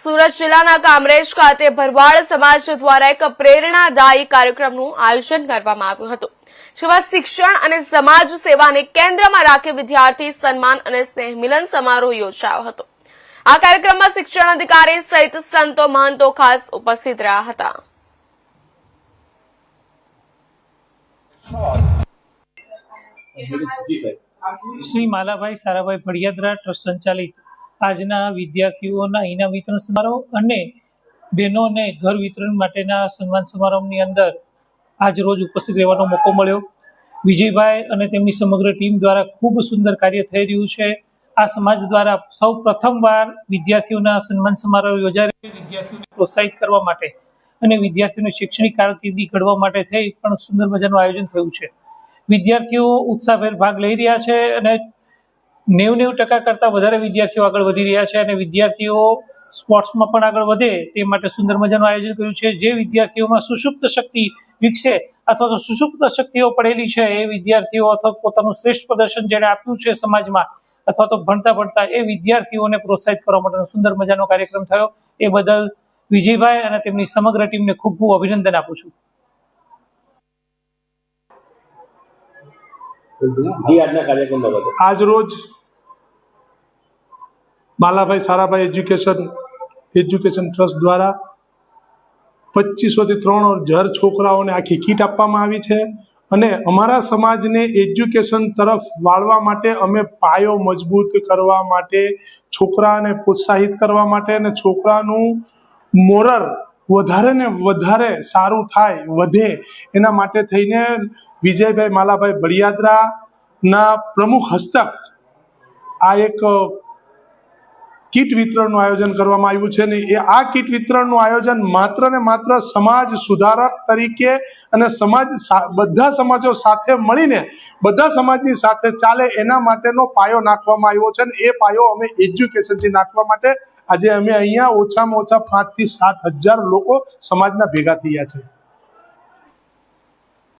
સુરત જિલ્લાના કામરેજ ખાતે ભરવાડ સમાજ દ્વારા એક પ્રેરણાદાયી કાર્યક્રમનું આયોજન કરવામાં આવ્યું હતું જેમાં શિક્ષણ અને સમાજ સેવાને કેન્દ્રમાં રાખી વિદ્યાર્થી સન્માન અને સ્નેહ મિલન સમારોહ યોજાયો હતો. આ કાર્યક્રમમાં શિક્ષણ અધિકારી સહિત સંતો મહંતો ખાસ ઉપસ્થિત રહ્યા હતા. શ્રી માલાભાઈ સારાભાઈ ભડિયાદરા ટ્રસ્ટ સંચાલિત આજના વિદ્યાર્થીઓના ઇનામ વિતરણ સમારોહ અને બહેનોને ઘર વિતરણ માટેના સન્માન સમારંભની અંદર આજ રોજ ઉપસ્થિત રહેવાનો મોકો મળ્યો. વિજયભાઈ અને તેમની સમગ્ર ટીમ દ્વારા ખૂબ સુંદર કાર્ય થઈ રહ્યું છે. આ સમાજ દ્વારા સૌ પ્રથમવાર વિદ્યાર્થીઓના સન્માન સમારોહ યોજાઈ વિદ્યાર્થીઓને પ્રોત્સાહિત કરવા માટે અને વિદ્યાર્થીઓની શૈક્ષણિક કારકિર્દી ઘડવા માટે થઈ પણ સુંદર મજાનું આયોજન થયું છે. વિદ્યાર્થીઓ ઉત્સાહભેર ભાગ લઈ રહ્યા છે અને નેવું નેવું ટકા કરતાં વધારે વિદ્યાર્થીઓ આગળ વધી રહ્યા છે અને વિદ્યાર્થીઓ સ્પોર્ટ્સમાં પણ આગળ વધે તે માટે સુંદર મજાનું આયોજન કર્યું છે. જે વિદ્યાર્થીઓમાં સુષુપ્ત શક્તિ વિકસે અથવા તો સુષુપ્ત શક્તિઓ પડેલી છે એ વિદ્યાર્થીઓ અથવા પોતાનું શ્રેષ્ઠ પ્રદર્શન જેણે આપ્યું છે સમાજમાં અથવા તો ભણતા ભણતા એ વિદ્યાર્થીઓને પ્રોત્સાહિત કરવા માટેનો સુંદર મજાનો કાર્યક્રમ થયો. એ બદલ વિજયભાઈ અને તેમની સમગ્ર ટીમને ખૂબ ખૂબ અભિનંદન આપું છું. આજ રોજ Malabhai Sarabhai education education trust દ્વારા પચીસોથી ત્રણ હજાર છોકરાઓને આખી કીટ આપવામાં આવી છે અને અમારા સમાજને એજ્યુકેશન તરફ વાળવા માટે અમે પાયો મજબૂત કરવા માટે, છોકરાને પ્રોત્સાહિત કરવા માટે અને છોકરાનું મોરલ વધારે ને વધારે સારું થાય, વધે એના માટે થઈને વિજયભાઈ માલાભાઈ બળિયાદરાના પ્રમુખ હસ્તક આ એક કીટ વિતરણનું આયોજન કરવામાં આવ્યું છે ને એ આ કીટ વિતરણનું આયોજન માત્ર ને માત્ર સમાજ સુધારક તરીકે અને સમાજ બધા સમાજો સાથે મળીને, બધા સમાજની સાથે ચાલે એના માટેનો પાયો નાખવામાં આવ્યો છે ને એ પાયો અમે એજ્યુકેશનથી નાખવા માટે આજે અમે અહીંયા ઓછામાં ઓછા પાંચથી સાત હજાર લોકો સમાજના ભેગા થયા છે.